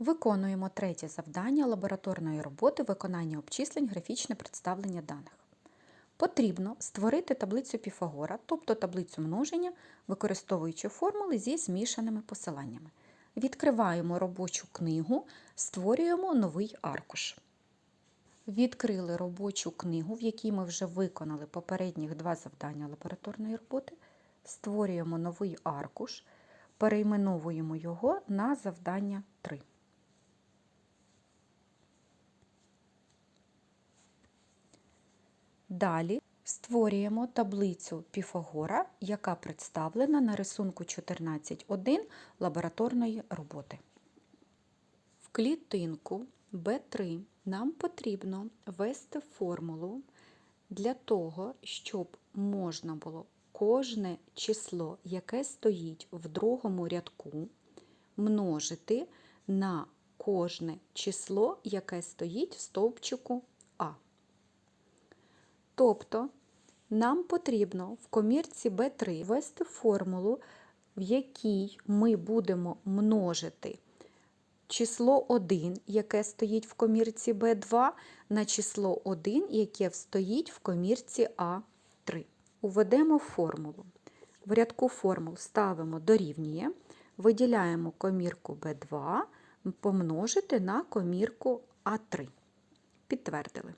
Виконуємо третє завдання лабораторної роботи виконання обчислень графічне представлення даних. Потрібно створити таблицю Піфагора, тобто таблицю множення, використовуючи формули зі змішаними посиланнями. Відкриваємо робочу книгу, створюємо новий аркуш. Відкрили робочу книгу, в якій ми вже виконали попередніх два завдання лабораторної роботи. Створюємо новий аркуш, перейменовуємо його на завдання 3. Далі створюємо таблицю Піфагора, яка представлена на рисунку 14.1 лабораторної роботи. В клітинку B3 нам потрібно ввести формулу для того, щоб можна було кожне число, яке стоїть в другому рядку, множити на кожне число, яке стоїть в стовпчику. Тобто нам потрібно в комірці B3 ввести формулу, в якій ми будемо множити число 1, яке стоїть в комірці B2, на число 1, яке стоїть в комірці А3. Уведемо формулу. В рядку формул ставимо дорівнює, виділяємо комірку B2 помножити на комірку А3. Підтвердили.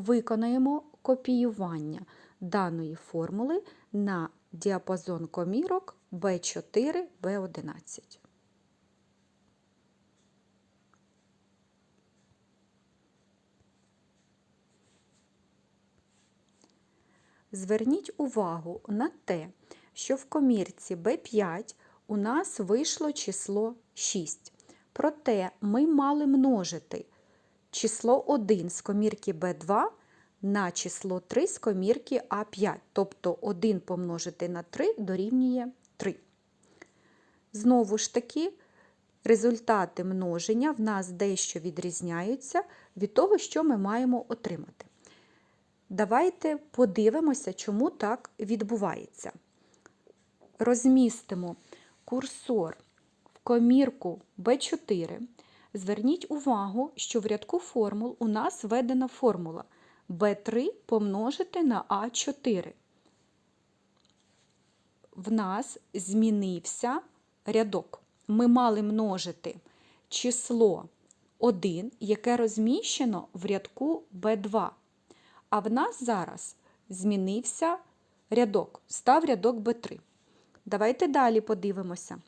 Виконаємо копіювання даної формули на діапазон комірок B4, B11. Зверніть увагу на те, що в комірці B5 у нас вийшло число 6. Проте ми мали множити число 1 з комірки B2 на число 3 з комірки А5, тобто 1 помножити на 3 дорівнює 3. Знову ж таки, результати множення в нас дещо відрізняються від того, що ми маємо отримати. Давайте подивимося, чому так відбувається. Розмістимо курсор в комірку B4. Зверніть увагу, що в рядку формул у нас введена формула B3 помножити на А4. В нас змінився рядок. Ми мали множити число 1, яке розміщено в рядку B2. А в нас зараз змінився рядок, став рядок B3. Давайте далі подивимося.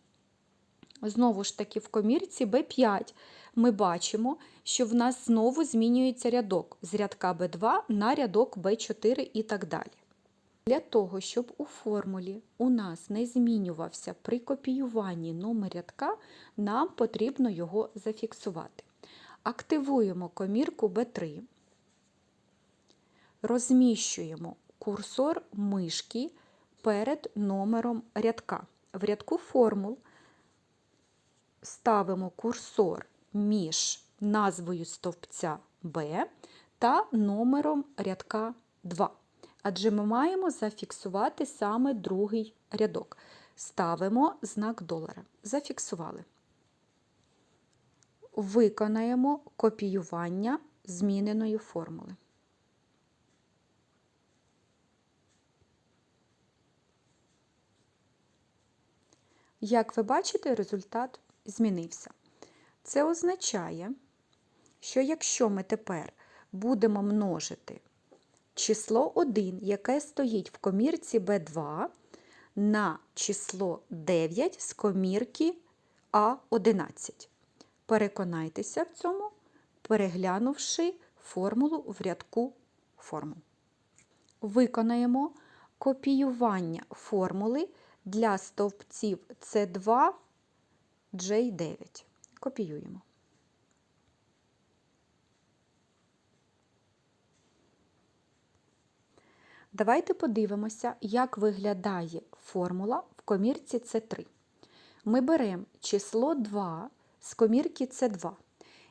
Знову ж таки, в комірці B5 ми бачимо, що в нас знову змінюється рядок з рядка B2 на рядок B4 і так далі. Для того, щоб у формулі у нас не змінювався при копіюванні номер рядка, нам потрібно його зафіксувати. Активуємо комірку B3, розміщуємо курсор мишки перед номером рядка. В рядку формул ставимо курсор між назвою стовпця B та номером рядка 2. Адже ми маємо зафіксувати саме другий рядок. Ставимо знак долара. Зафіксували. Виконаємо копіювання зміненої формули. Як ви бачите, результат змінився. Це означає, що якщо ми тепер будемо множити число 1, яке стоїть в комірці B2, на число 9 з комірки А11. Переконайтеся в цьому, переглянувши формулу в рядку формул. Виконаємо копіювання формули для стовпців С2, J9. Копіюємо. Давайте подивимося, як виглядає формула в комірці С3. Ми беремо число 2 з комірки С2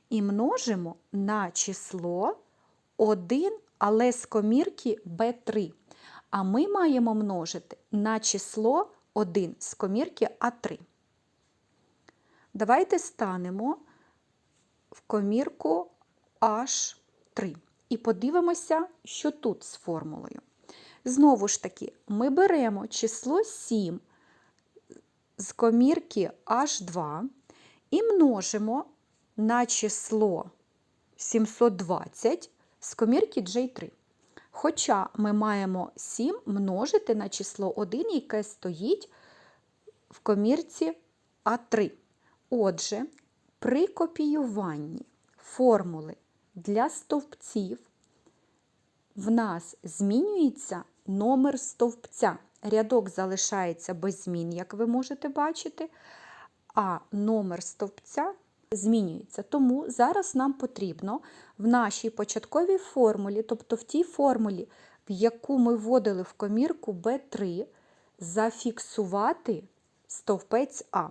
і множимо на число 1, але з комірки Б3. А ми маємо множити на число 1 з комірки А3. Давайте станемо в комірку H3 і подивимося, що тут з формулою. Знову ж таки, ми беремо число 7 з комірки H2 і множимо на число 720 з комірки J3. Хоча ми маємо 7 множити на число 1, яке стоїть в комірці А3. Отже, при копіюванні формули для стовпців в нас змінюється номер стовпця. Рядок залишається без змін, як ви можете бачити, а номер стовпця змінюється. Тому зараз нам потрібно в нашій початковій формулі, тобто в тій формулі, в яку ми вводили в комірку B3, зафіксувати стовпець А.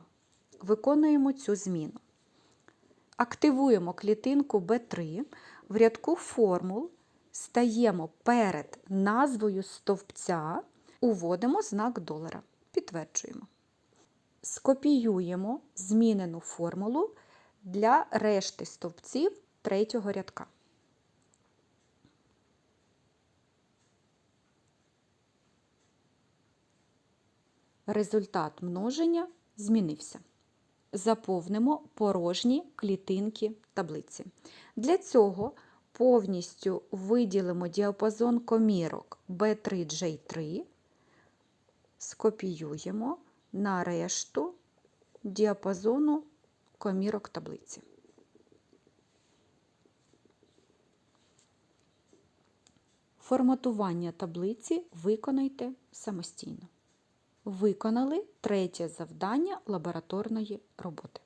Виконуємо цю зміну. Активуємо клітинку B3, в рядку формул стаємо перед назвою стовпця, уводимо знак долара. Підтверджуємо. Скопіюємо змінену формулу для решти стовпців третього рядка. Результат множення змінився. Заповнимо порожні клітинки таблиці. Для цього повністю виділимо діапазон комірок B3J3, скопіюємо на решту діапазону комірок таблиці. Форматування таблиці виконайте самостійно. Виконали третє завдання лабораторної роботи.